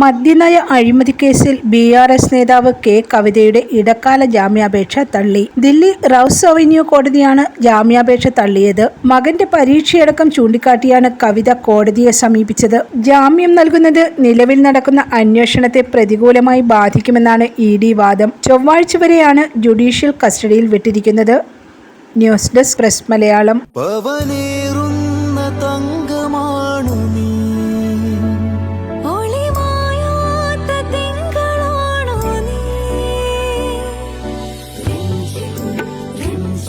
മദ്യനയ അഴിമതി കേസിൽ B R S നേതാവ് കെ കവിതയുടെ ഇടക്കാല ജാമ്യാപേക്ഷ തള്ളി. ദില്ലി റൌസ് അവന്യൂ കോടതിയാണ് ജാമ്യാപേക്ഷ തള്ളിയത്. മകന്റെ പരീക്ഷയടക്കം ചൂണ്ടിക്കാട്ടിയാണ് കവിത കോടതിയെ സമീപിച്ചത്. ജാമ്യം നൽകുന്നത് നിലവിൽ നടക്കുന്ന അന്വേഷണത്തെ പ്രതികൂലമായി ബാധിക്കുമെന്നാണ് ഇ ഡി വാദം. ചൊവ്വാഴ്ച വരെയാണ് ജുഡീഷ്യൽ കസ്റ്റഡിയിൽ വിട്ടിരിക്കുന്നത്. News desk press Malayalam.